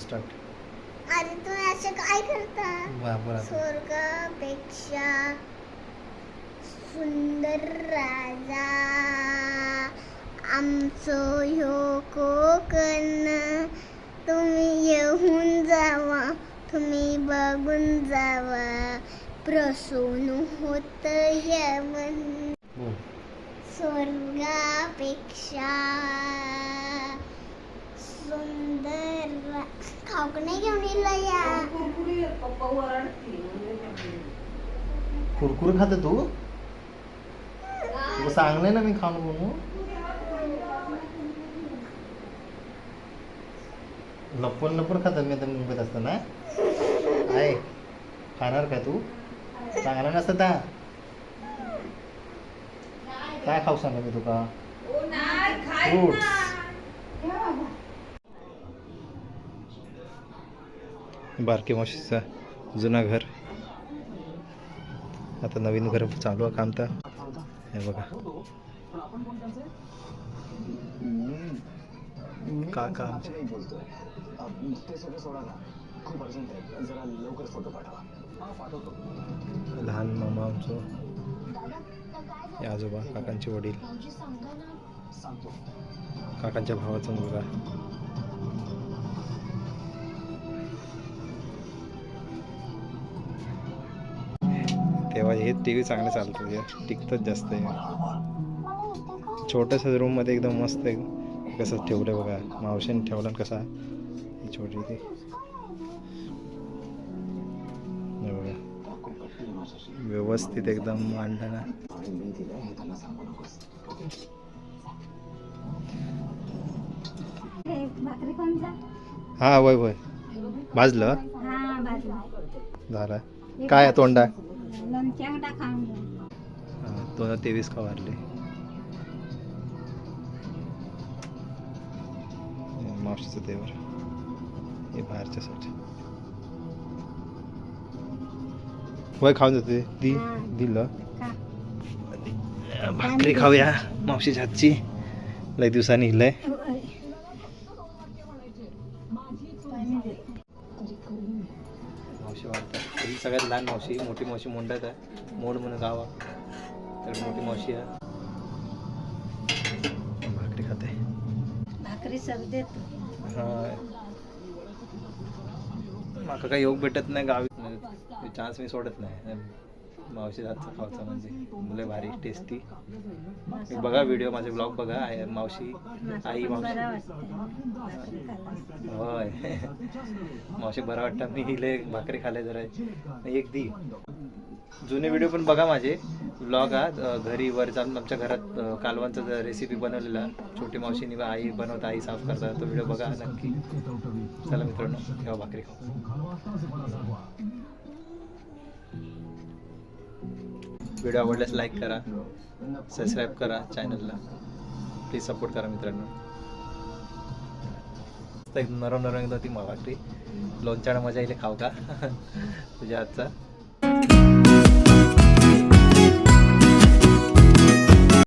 Start अरे तुम्ही असं काय करता? बोला स्वर्गापेक्षा सुंदर राजा. आमचं ह्यो कोकण. तुम्ही येऊन जावा तुम्ही बघून जावा. प्रसून होत यवन बोल स्वर्गापेक्षा सुंदर रा- नाही घेऊन येला या. कुरकुर खाते तू? तुला सांगले ना मी खाऊन म्हणून लपून लपून खात मी आता मुंबईत असताना. आहे. खाणार का तू? चांगला नसतं ता. काय खाऊ सांगा मी तुका? फ्रुट्स. बारके मावशीचा जुना घर. आता नवीन घर चालू आहे काम तर. हे बघा. काका आमचे. लहान मामा आमचं. हे आजोबा काकांचे वडील. काकांच्या भावाचा मुलगा. तेव्हा हे टी व्ही चांगले चालतात हे टिकतात जास्त हे छोट्याशा रूममध्ये एकदम मस्त आहे. कसं ठेवलं बघा मावशीने ठेवलं कसा ही छोटी ती. बघा व्यवस्थित एकदम कोणता हा वय वय. भाजलं? हा झालं. काय आहे तोंडा? खाऊन दोन हजार तेवीस का वारले मावशीचं देवर. हे बाहेरच्यासाठी. वय खाऊन जाते दी हा. दिलं. भाकरी खाऊया मावशीच्या हातची लय दिवसांनी हिलंय. मावशी वाटतात ही सगळ्यात लहान मावशी मोठी मावशी मुंडत आहे. मोड म्हणून गाव आहे. तर मोठी मावशी आहे. भाकरी खाते. भाकरी सब देतो. हा. माका काही योग भेटत नाही गावी चान्स मी सोडत नाही. मावशी हातचा खावचा म्हणजे मुले भारी टेस्टी बघा व्हिडिओ माझे ब्लॉग बघा. मावशी आई मावशी. होय. मावशी बरं वाटतं. मी हिले भाकरी खाल्ले जरा. एक दी. जुने व्हिडिओ पण बघा माझे. ब्लॉग हा घरी वर जाऊन आमच्या घरात कालवांचा रेसिपी बनवलेला. छोटी मावशीनी बा आई बनवता आई साफ करता. तो व्हिडिओ बघा नक्की. चला मित्रांनो ठेवा भाकरी खाऊ. व्हिडिओ आवडल्यास लाईक करा सबस्क्राईब करा चॅनलला प्लीज सपोर्ट करा मित्रांनो. नरम नरम एकदम ती मला वाटते लोणच्याडा मजा येईल खाऊ का? तुझ्या हातचा.